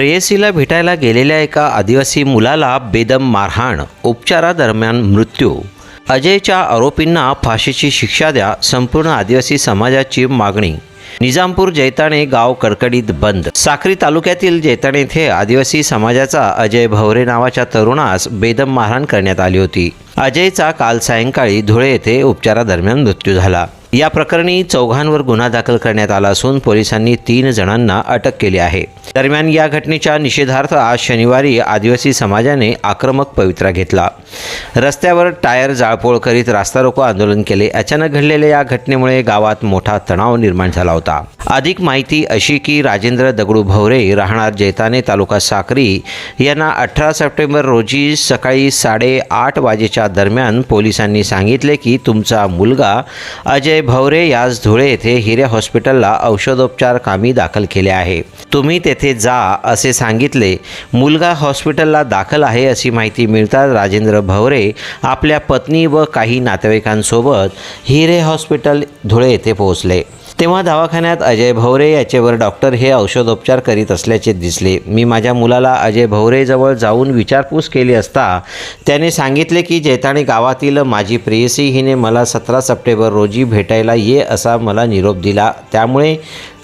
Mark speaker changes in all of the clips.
Speaker 1: प्रेयसीला भेटायला गेलेल्या एका आदिवासी मुलाला बेदम मारहाण उपचारादरम्यान मृत्यू. अजयच्या आरोपींना फाशीची शिक्षा द्या संपूर्ण आदिवासी समाजाची मागणी. निजामपूर जैताणे गाव कडकडीत बंद. साक्री तालुक्यातील जैताणे येथे आदिवासी समाजाचा अजय भवरे नावाच्या तरुणास बेदम मारहाण करण्यात आली होती. अजयचा काल सायंकाळी धुळे येथे उपचारादरम्यान मृत्यू झाला. या प्रकरणी चौघांवर गुन्हा दाखल करण्यात आला असून पोलिसांनी तीन जणांना अटक केली आहे. दरम्यान या घटनेच्या निषेधार्थ आज शनिवारी आदिवासी समाजाने आक्रमक पवित्रा घेतला. रस्त्यावर टायर जाळपोळ करीत रास्ता रोको आंदोलन केले. अचानक घडलेल्या या घटनेमुळे गावात मोठा तणाव निर्माण झाला होता. अधिक माहिती अशी की राजेंद्र दगडू भवरे राहणार जैताने तालुका साक्री यांना अठरा सप्टेंबर रोजी सकाळी साडेआठ वाजेच्या दरम्यान पोलिसांनी सांगितले की तुमचा मुलगा अजय भवरे यास धुळे येथे हिरे हॉस्पिटलला औषधोपचार कामी दाखल केले आहे. तुम्ही तेथे जा असे सांगितले. मुलगा हॉस्पिटलला दाखल आहे अशी माहिती मिळताच राजेंद्र भवरे आपल्या पत्नी व काही नातेवाईकांसोबत हिरे हॉस्पिटल धुळे येथे पोहोचले. तेव्हा दवाखान्यात अजय भवरे याचेवर डॉक्टर हे औषधोपचार करीत असल्याचे दिसले. मी माझ्या मुलाला अजय भवरेजवळ जाऊन विचारपूस केली असता त्याने सांगितले की जैताणी गावातील माझी प्रेयसी हिने मला सतरा सप्टेंबर रोजी भेटायला ये असा मला निरोप दिला. त्यामुळे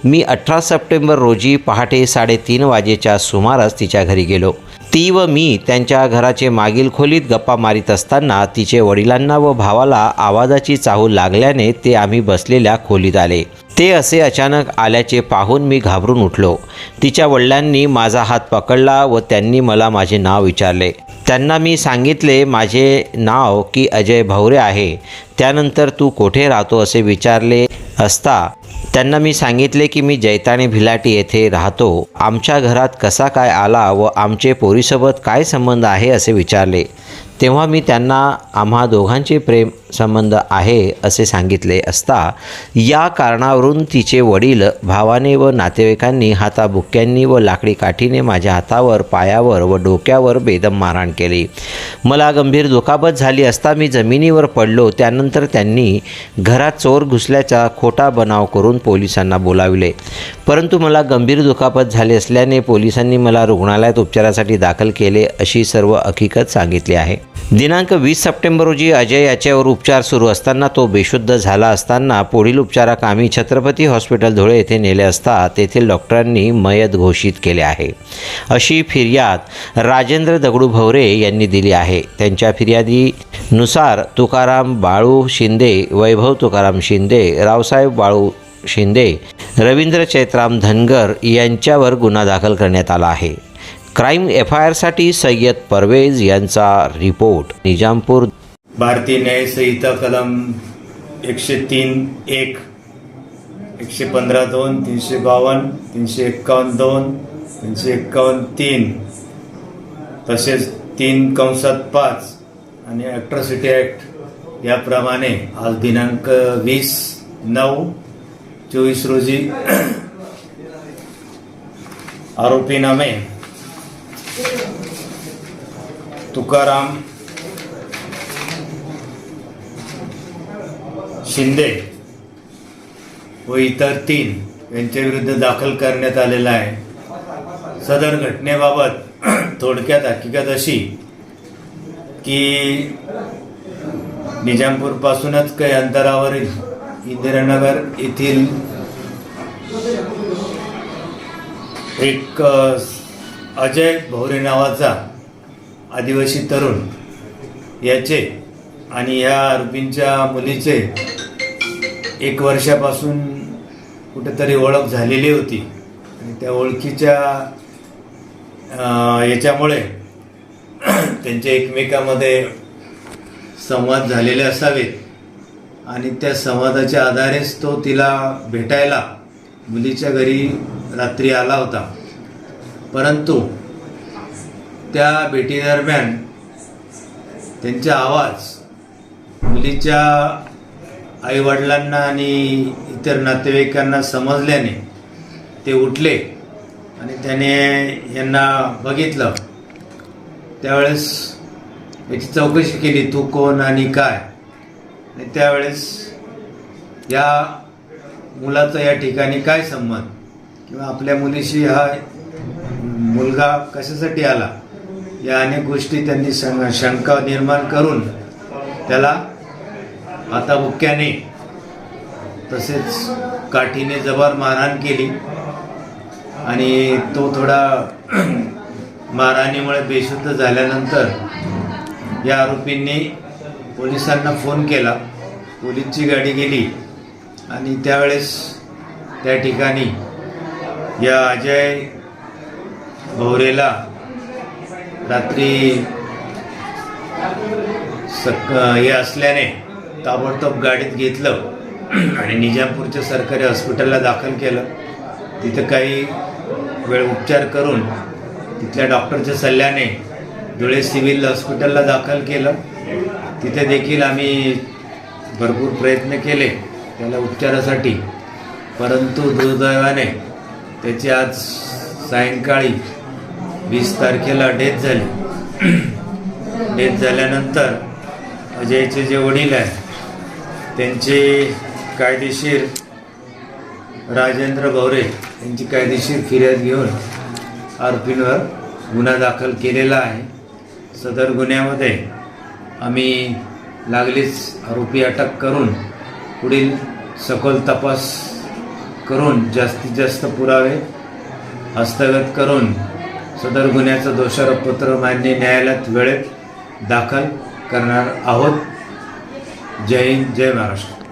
Speaker 1: मी अठरा सप्टेंबर रोजी पहाटे साडेतीन वाजेच्या सुमारास तिच्या घरी गेलो. ती व मी त्यांच्या घराचे मागील खोलीत गप्पा मारीत असताना तिचे वडिलांना व भावाला आवाजाची चाहूल लागल्याने ते आम्ही बसलेल्या खोलीत आले. ते असे अचानक आल्याचे पाहून मी घाबरून उठलो. तिच्या वडिलांनी माझा हात पकडला व त्यांनी मला माझे नाव विचारले. त्यांना मी सांगितले माझे नाव की अजय भवरे आहे. त्यानंतर तू कोठे राहतो असे विचारले असता त्यांना मी सांगितले की मी जैताणे भिलाटी येथे राहतो. आमच्या घरात कसा काय आला व आमचे पोरीसोबत काय संबंध आहे असे विचारले. तेव्हा मी त्यांना आम्हा दोघांचे प्रेम संबंध आहे असे सांगितले असता या कारणावरून तिचे वडील भावाने व नातेवाईकांनी हाताबुक्यांनी व लाकडी काठीने माझ्या हातावर पायावर व डोक्यावर बेदम मारहाण केली. मला गंभीर दुखापत झाली असता मी जमिनीवर पडलो. त्यानंतर त्यांनी घरात चोर घुसल्याचा खोटा बनाव करून पोलिसांना बोलाविले. परंतु मला गंभीर दुखापत झाली असल्याने पोलिसांनी मला रुग्णालयात उपचारासाठी दाखल केले अशी सर्व हकीकत सांगितली आहे. दिनांक वीस सप्टेंबर रोजी अजय याच्यावर उपचार सुरू असताना तो बेशुद्ध झाला असताना पुढील उपचाराकामी छत्रपती हॉस्पिटल धुळे येथे नेले असता तेथील डॉक्टरांनी मयत घोषित केले आहे. अशी फिर्याद राजेंद्र दगडू भवरे यांनी दिली आहे. त्यांच्या फिर्यादीनुसार तुकाराम बाळू शिंदे वैभव तुकाराम शिंदे रावसाहेब बाळू शिंदे रवींद्र चैत्राम धनगर यांच्यावर गुन्हा दाखल करण्यात आला आहे. क्राईम एफ आय आरसाठी सय्यद परवेज यांचा रिपोर्ट निजामपूर.
Speaker 2: भारतीय न्याय संहिता कलम एकशे तीन एक एकशे पंधरा दोन तीनशे बावन्न तीनशे एक्कावन्न दोन तीनशे एक्कावन्न तीन तसेच तीन कंसात पाच आणि ॲट्रॉसिटी ॲक्ट याप्रमाणे आज दिनांक वीस नऊ चोवीस रोजी आरोपीनामे तुकाराम शिंदे व इतर तीन यांच्या विरुद्ध दाखल करण्यात आलेला आहे. सदर घटनेबाबत थोडक्यात हकीकत अशी की निजामपूरपासूनच काही अंतरावरील इंदिरानगर येथील एक अजय भोरे नावाचा आदिवासी तरुण याचे आणि या आरोपींच्या मुलीचे एक वर्षापासून कुठेतरी ओळख झालेली होती. आणि त्या ओळखीच्या याच्यामुळे त्यांच्या एकमेकामध्ये संवाद झालेले असावेत. आणि त्या संवादाच्या आधारेच तो तिला भेटायला मुलीच्या घरी रात्री आला होता. परंतु त्या भेटीदरम्यान त्यांचा आवाज मुलीच्या आईवडिलांना आणि इतर नातेवाईकांना समजल्याने ते उठले आणि त्याने यांना बघितलं. त्यावेळेस याची चौकशी केली तू कोण आणि काय? आणि त्यावेळेस या मुलाचा या ठिकाणी काय संबंध? किंवा आपल्या मुलीशी हा मुलगा कशासाठी आला? या अनेक गोष्टी त्यांनी शं- शंका निर्माण करून त्याला आता बुक्क्याने तसेच काठीने जबर मारहाण केली. आणि तो थोडा मारहाणीमुळे बेशुद्ध झाल्यानंतर या आरोपींनी पोलिसांना फोन केला. पोलीसची गाडी गेली. आणि त्यावेळेस त्या ठिकाणी या अजय भवरेला रात्री सक हे असल्याने ताबडतोब गाडीत घेतलं आणि निजामपूरच्या सरकारी हॉस्पिटलला दाखल केलं. तिथं काही वेळ उपचार करून तिथल्या डॉक्टरच्या सल्ल्याने धुळे सिव्हिल हॉस्पिटलला दाखल केलं. तिथे देखील आम्ही भरपूर प्रयत्न केले त्याला उपचारासाठी. परंतु दुर्दैवाने त्याची आज सायंकाळी वीस तारखेला डेथ झाली. डेथ झाल्यानंतर अजयचे जे वडील आहेत त्यांचे कायदेशीर राजेंद्र भवरे यांची कायदेशीर फिर्याद घेऊन आरोपींवर गुन्हा दाखल केलेला आहे. सदर गुन्ह्यामध्ये आम्ही लागलीच आरोपी अटक करून पुढील सखोल तपास करून जास्तीत जास्त पुरावे हस्तगत करून सदर गुन्ह्याचं दोषारोपपत्र मान्य न्यायालयात वेळेत दाखल करणार आहोत. जय हिंद जय महाराष्ट्र.